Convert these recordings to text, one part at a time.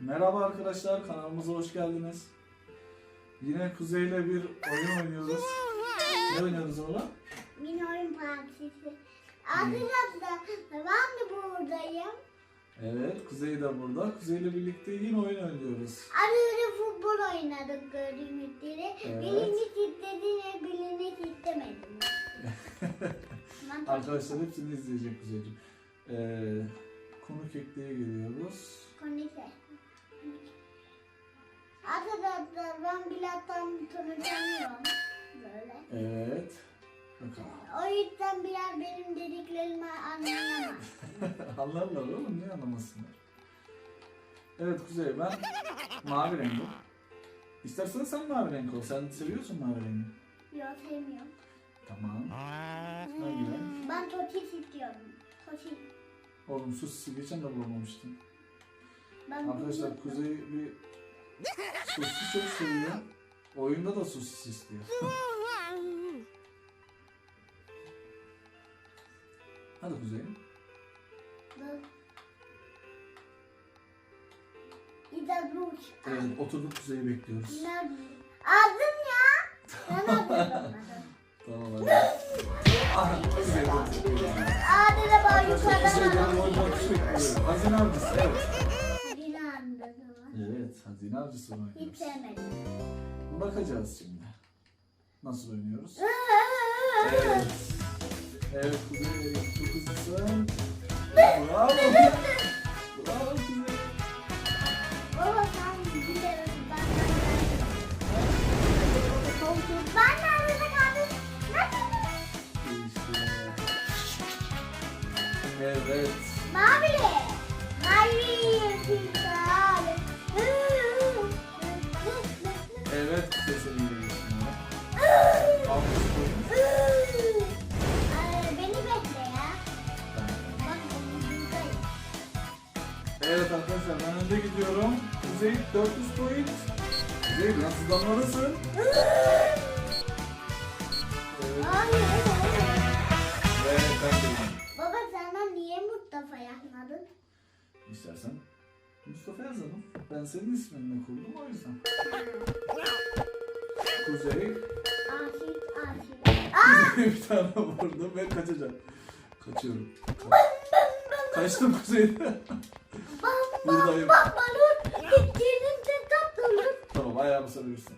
Merhaba arkadaşlar, kanalımıza hoş geldiniz. Yine Kuzey ile bir oyun oynuyoruz. Ne oynuyoruz oğlum? Mini oyun partisi. Arkadaşlar ben de buradayım. Evet, Kuzey de burada. Kuzey ile birlikte yine oyun oynuyoruz. Önce futbol oynadık gördüğünüz gibi. Evet. Birini kilitledin, birini çok- Arkadaşlar hepsini izleyecek Kuzeyciğim. Ee, konuk ekliğe geliyoruz. Konike. Arkadaşlar ben bilattan tanıtamıyorum. Böyle. Evet. Bakalım. O yüzden biraz benim dediklerimi anlayamaz. Anlarlar oğlum, niye anlamasınlar? Evet Kuzey, ben mavi renk ol. İstersen sen mavi renk ol. Sen seviyorsun mavi rengi. Yok sevmiyorum. Tamam. Hangi renk? Ben totis istiyorum. Totis. Oğlum sus, geçen de bulamamıştım. Ben Arkadaşlar Kuzey bir sosis çok seviyor. Oyunda da sosis istiyor. Hadi Kuzey. İda Ruç. Evet, oturduk Kuzey'i bekliyoruz. Aldım ya. Ben aldım. Tamam hadi. Ah, Kuzey Arkadaşlar Kuzey yukarıdan bekliyor. Hazine avcısı, evet. Evet, hazine avcısı Hiç oynuyoruz. sevmedim. Bakacağız şimdi. Nasıl oynuyoruz? Evet. Evet Kuzey çok hızlısın. Bravo. Bravo Kuzey. Baba sen gidiyoruz. Ben kaldım? Nasıl? İşte. Evet. Mavi. Mavi. Güzel. Beni bekle ya. Bak buradayım. Evet arkadaşlar ben önde gidiyorum. Kuzey 400 point. Kuzey biraz hızlanmalısın. Evet. Hayır. Ve ben de Baba senden niye Mustafa yazmadın? İstersen Mustafa yazalım. Ben senin isminle kurdum o yüzden. Kuzey. Bir tane vurdum ve kaçacağım. Kaçıyorum. Ka- Kaçtım Kuzey'den. Bak Buradayım. Gittiğinin de tatlılır. Tamam ayağımı sarıyorsun.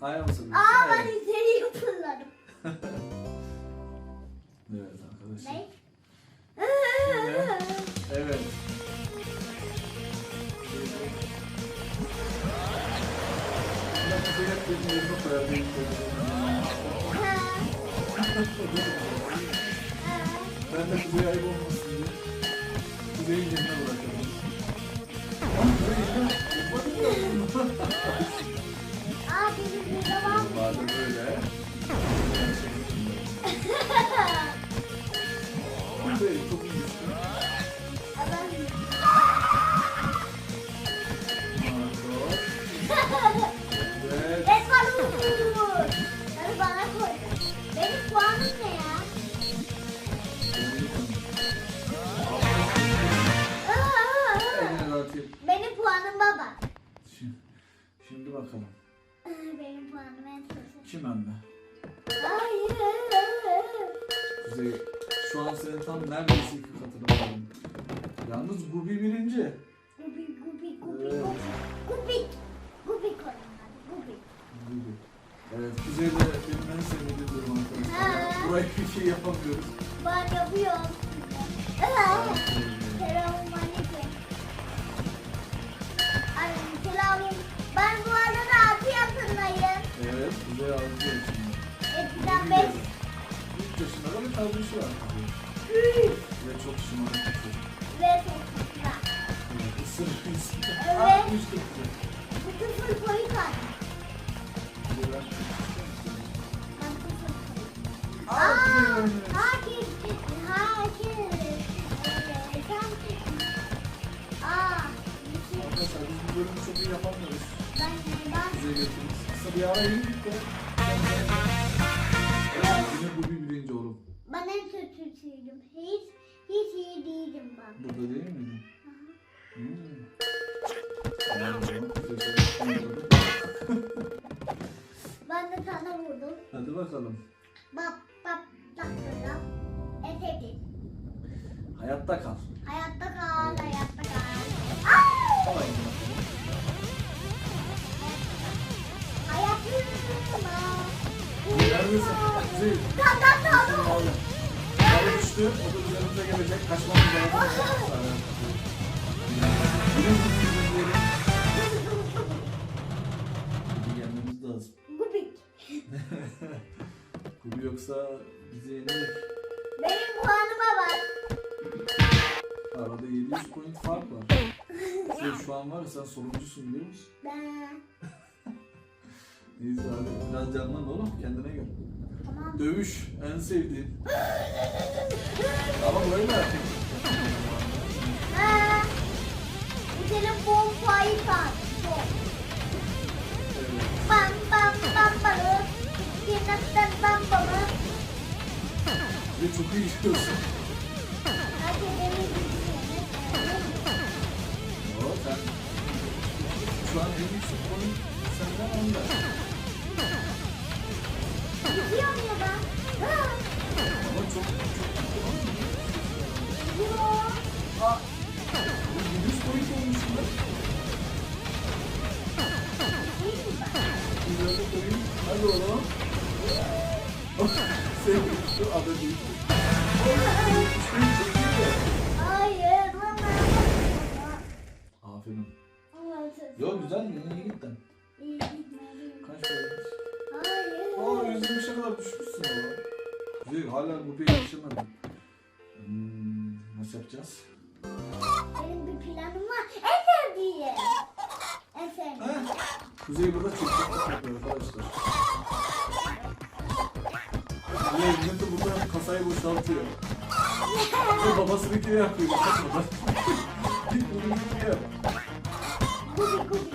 Ayağımı sarıyorsun. Aa ben seni fırladım. Evet arkadaşlar. Ne? Evet. Ben de Kuzey ayıp olmasın diye Kuzey'in yerine bırakıyorum. Ama Kuzey yerine yapmadım da Aa benim bir zaman. Madem öyle. Şu an senin tam neredeyse katına koydum. Yalnız Gubi birinci. Gubi gubi gubi Evet. gubi. Gubi. Koyun hadi gubi. Gubi. Evet Kuzey de benim en sevmediğim durum arkadaşlar. Ha. Burayı bir şey yapamıyoruz. Ben yapıyorum. Aa, Selamün aleyküm. Aleyküm. Ben bu arada altı yaşındayım. Evet Kuzey yaşında. Eskiden beş. 3 yaşında da bir kardeşi var. Üç. Ve çok şımarık bir. Ve sekiz. Evet ısırık. Evet. Düştü Kuzey. Bu sıfır koyu. Aa bir şey- Arkadaşlar biz bu bölümü çok iyi yapamıyoruz. Ben, ben. Kısa bir ara indik de. Yine birinci oğlum. Ben en kötüsüydüm. Hiç hiç iyi değildim ben. Burada değil miydi? Aha. Hmm. Ben de sana vurdum. Hadi bakalım. Bap bap dakikada. Etebil. Hayatta kal. Hayatta kal, hayatta kal. Al düştü. O da üzerimize gelecek. Kaçmamız lazım. Hadi gelmemiz lazım. Gubik. Kubi yoksa bizi yenecek. Benim puanıma bak. Arada 700 point fark var. Sen şu an var ya sen sonuncusun biliyor musun? Ben. Neyse hadi biraz canlan oğlum kendine gel. Tamam. Dövüş en sevdiğin. Ama böyle. Ha. Bu. Bom. Evet. Bam bam bam bam. Kinattan bam bam. Ve çok iyi işliyorsun. Hadi beni şu an en yüksek point senden onda. Gidiyorum ya ben. Ha. Ama çok çok Gidiyorum. Aa, 100 point olmuş mu? Hadi oğlum. Sen şu adı değil. Hayır. Aferin. Yo güzel yine iyi gittin. Güzel hala bu bir yetişemedin. Hmm, nasıl yapacağız? Benim bir planım var. Sevdiğim. Heh. Kuzey burada çok çok yapıyor arkadaşlar. Kuzey millet de burada kasayı boşaltıyor. Bu babasınınkini yapıyor. Bakmadan. Git bunu bir yap. Kubi kubi.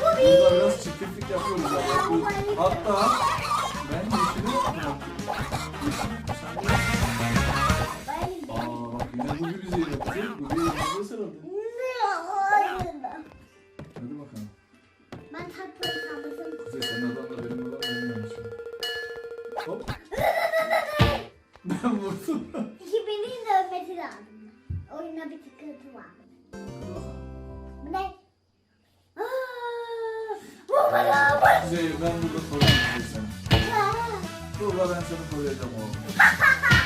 Burada biraz çirkeflik yapıyoruz. Yapıyoruz. Hatta ben yeşili Aa bak yine yedi. Kuzey Gubi'yi yediğinde sarıldı. Hayır. Hadi bakalım. Ben tatlı kalmasın. Kuzey senin adamla benim adam. Hop. Ben vurdum. Dövmesi lazım. Oyuna bir sıkıntı var. Bu ne? Bana bak. Kuzey ben burada koruyacağım seni. Burada ben seni koruyacağım oğlum.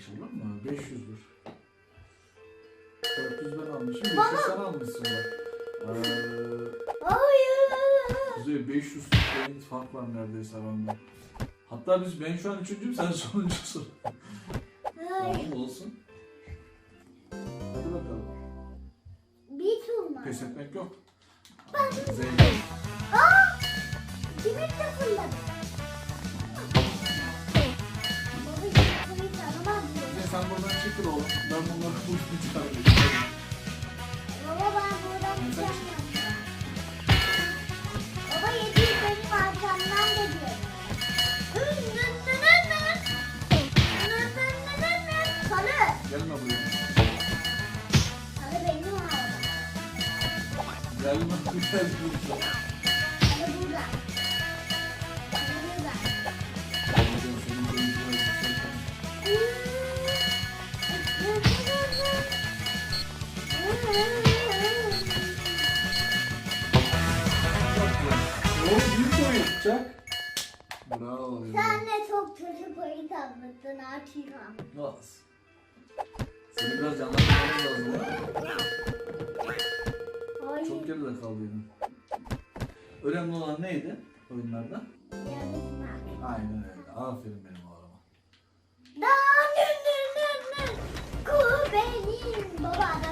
5 olur mu? 500 'dür. 400 ben almışım. 500 Baba. sen almışsın bak. Ee, Hayır. Kuzey 500 point fark var neredeyse aramda. Hatta biz ben şu an üçüncüyüm sen sonuncusun. Hayır. Tamam olsun. Hadi bakalım. Bir tur mu? Pes etmek yok. Kuzey Aa! Kimin takımda? Çekil oğlum. Ben bunları bulmayı çıkarmayayım. Baba ben buradan uçamıyorum. Baba yetiş benim arkamdan da diyor. Salı. Gelme buraya. Salı benim arabam. Gelme gelme buraya. Seni biraz canlandırmamız lazım. Hayır. Çok geride kaldın. Önemli olan neydi oyunlarda? Yarışmak. Aynen öyle. Aferin benim oğluma. Daha nın nın nın nın. Ku benim. Baba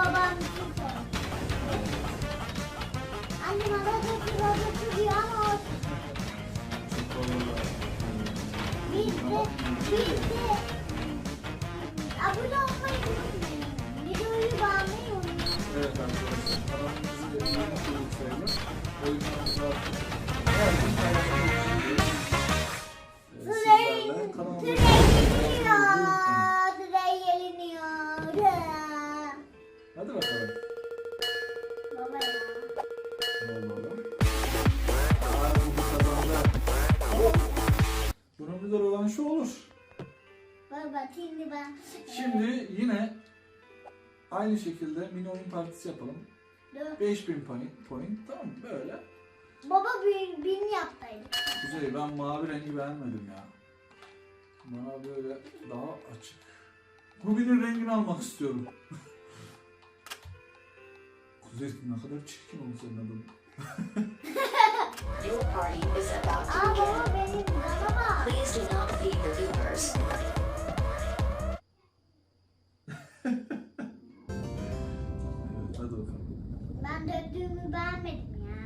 babam sor. Annem arada sırada duruyor ama o bizde Şimdi yine aynı şekilde mini oyun partisi yapalım. Dur. 5000 point, point tamam mı? Böyle. Baba bin, bin yaptaydı. Kuzey ben mavi rengi beğenmedim ya. Bana böyle daha açık. Rubinin rengini almak istiyorum. Kuzey ne kadar çirkin oldu senin adın. Your party is about to Aa baba begin. benim baba. Please do not feed the viewers. Ben döktüğümü beğenmedim ya.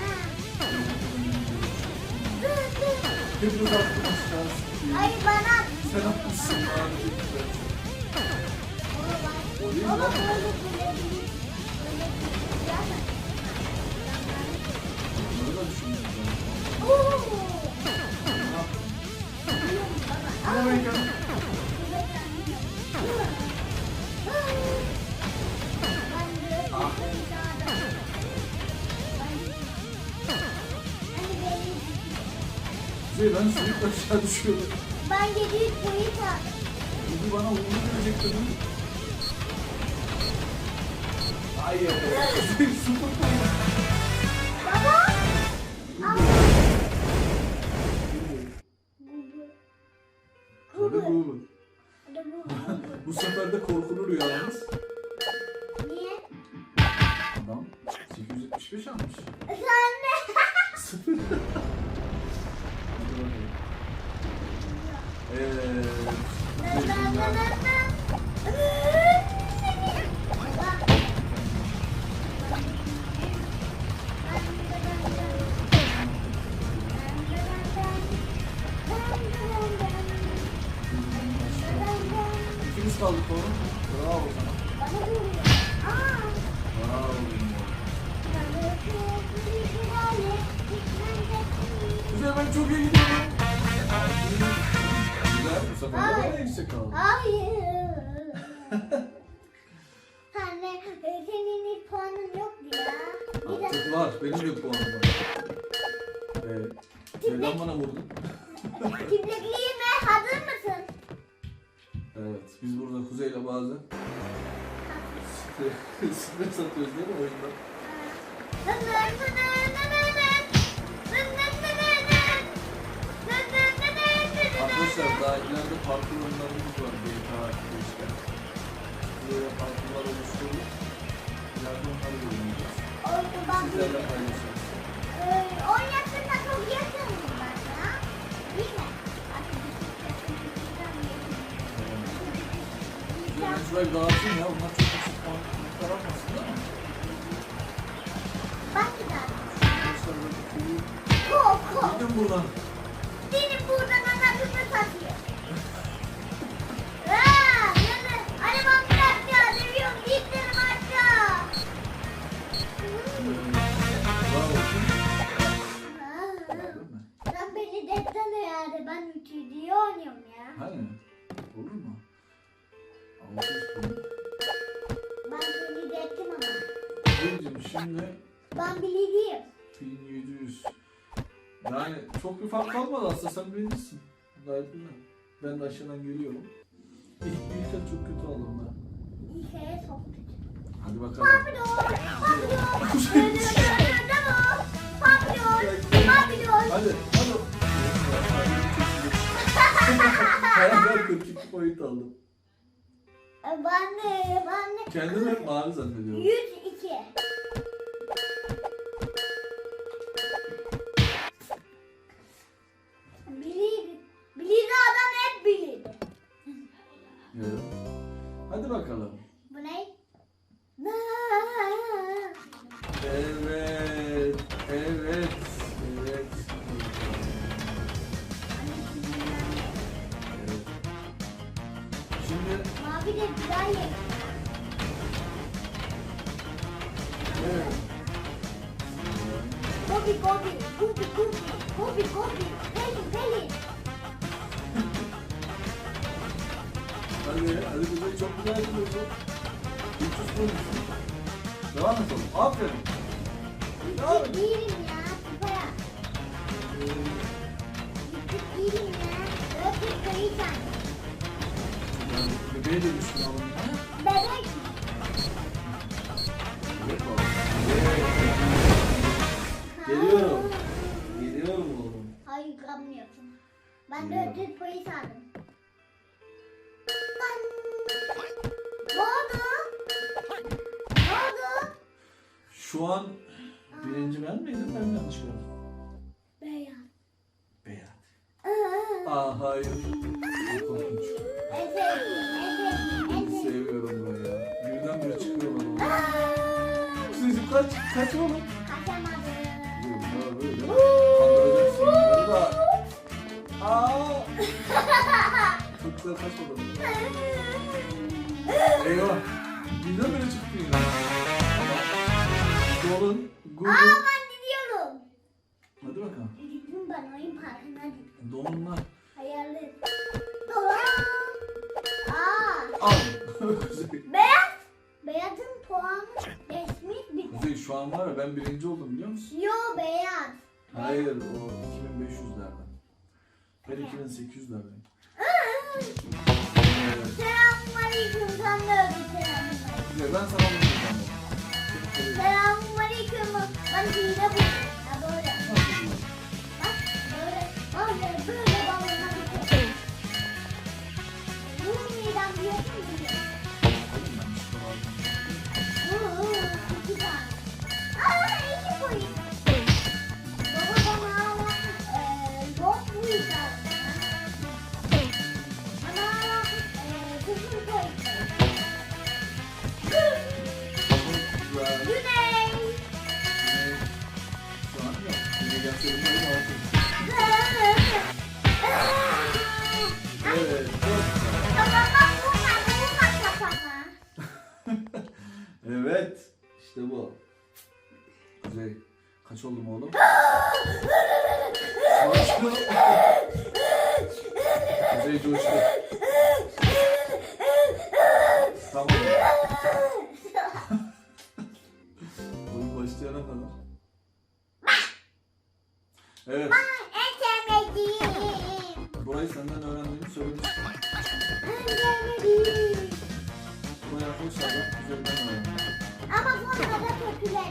Ha. Dur dur. Kuzey ben sürekli aşağı düşüyorum. Ben 700 boyu tak. Bugün bana uğurlu gelecek dedim. Hayır. Kuzey sıfır point. Baba. Hadi bu. Bu. Bu sefer de korkulu rüyamız. İkimiz kaldık oğlum. Bravo sana. Bana vuruyor. Aa. Bravo benim oğlum. Kuzey ben çok iyi gidiyorum. Güzel bu sefer de bana yüksek aldı. Hayır. Anne, senin hiç puanın yok mu ya? Bir de Artık var. Benim de puanım var. Evet. Neden bana vurdun? kimlikliyime hazır mısın? Evet. Biz burada Kuzey'le bazen stres atıyoruz değil mi oyunda? Arkadaşlar daha ileride parkur oyunlarımız var GTA işte. Böyle parkurlar oluşturup ileride onları da oynayacağız. Sizlerle paylaşacağız. Ee, on yaşında çok yakınım şurayı dağıtayım ya. Bunlar çok küçük puanlar atmasın değil mi? Bak bir daha. Kuyu. Ko, ko. Gidin buradan. Senin buradan anasını satıyor. Aa, yani arabam bıraktı ya. Seviyorum. Gittim aşağı. Sen beni desene yani. Ben üçüncüyü oynuyorum ya. Hani? Ben seni destim ama. Kuzey'cim şimdi Ben bileyim. 1700 Yani çok bir fark kalmadı aslında sen birincisin. Gayet güzel. Ben de aşağıdan geliyorum. İlk, ilk el çok kötü aldım ben. İlk kere çok kötü. Hadi bakalım. Papyon, papyon, papyon, papyon. Hadi, hadi. Ben 42 point aldım. Ben de, ben de. Kendimi hep mavi zannediyorum. 102. Hadi, hadi güzel, çok güzel gidiyorsun. 300 point. Devam et oğlum. Aferin. Devam et. Değilim ya, süper. Ee, değilim ya. Dört bir kayıcan. yani bebeğe de düştün oğlum. Bebek. Evet oğlum. Geliyorum. Geliyorum oğlum. Hayır kalmıyorsun. Ben Geliyorum. 400 polis Şu an birinci ben miydim? Ben mi yanlış gördüm. Beyaz. Beyaz. Aa, hayır. Korkunç. Sevdiğim. Seviyorum ben ya. Birden bire çıkıyorlar oğlum. Aa, Sizin kaç? Kaç oğlum? Kaçamadım. Böyle. Kandıracaksın bunları da. Aa! Çok güzel kaç oğlum. Eyvah. Birden bire çıktı yine. Golun. Aa Golun. ben gidiyorum. Hadi bakalım. Gittim ben oyun parkına gittim. Donlar. Hayalli. Dolan. Aa. Al. Beyaz. Beyazın puanı resmi bir. Kuzey şu an var ya ben birinci oldum biliyor musun? Yo beyaz. Hayır o 2500'lerden. Ben 2800'lerden. Evet. Selamünaleyküm sen de. Kuzey ben sana bunu diyeceğim. Selamünaleyküm. Ben Evet. En sevmediğim. Burayı senden öğrendiğimi söylemiştim. En sevmediğim. Burayı arkadaşlar Kuzey'den öğrendim. Ama sonra da kötüler.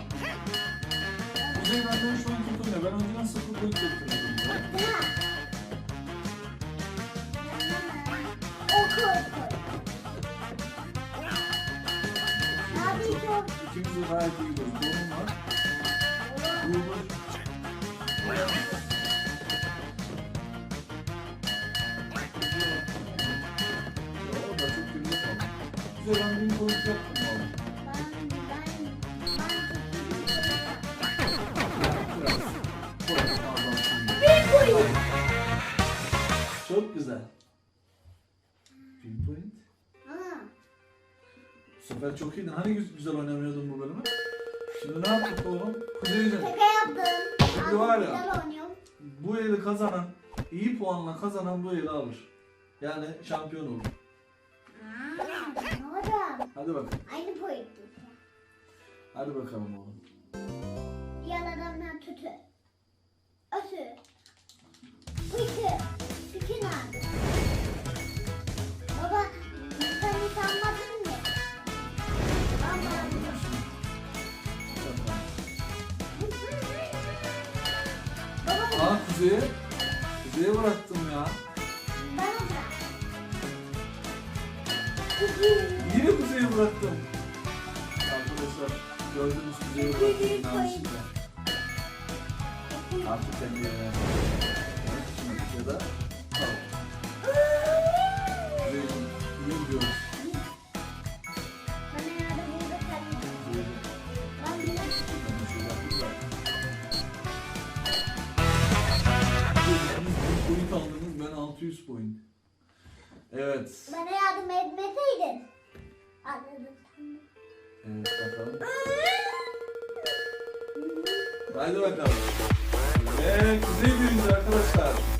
Kuzey benden şu an kötü oynuyor. Ben önceden sıfır boyut buraya. Ha. Oku oku. Abi çok. İkimiz de gayet iyi gidiyoruz. Doğum var. Uğur. Ya sefer çok iyiydin. Hani güz- güzel oynamıyordun bu bölümü? Şimdi ne yaptık oğlum? Kuzey'cim Şaka yaptım. Şimdi var ya. Güzel oynuyorum. bu eli kazanan, iyi puanla kazanan bu eli alır. Yani şampiyon olur. Ne oldu? Hadi bakalım. Aynı boyut. Hadi bakalım oğlum. Diğer adamlar. Ösü. Pıkı. Pıkı nerede? Baba Kuzey'e. Kuzey'e bıraktım ya. Yine Kuzey'e bıraktım. Arkadaşlar gördüğünüz Kuzey'e bıraktım. Artık kendi point aldınız ben 600 point. Evet. Bana yardım etmeseydin. Anladım. Evet bakalım. Haydi bakalım. Ve Kuzey birinci arkadaşlar.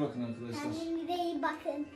iyi bakın arkadaşlar. Kendinize iyi bakın.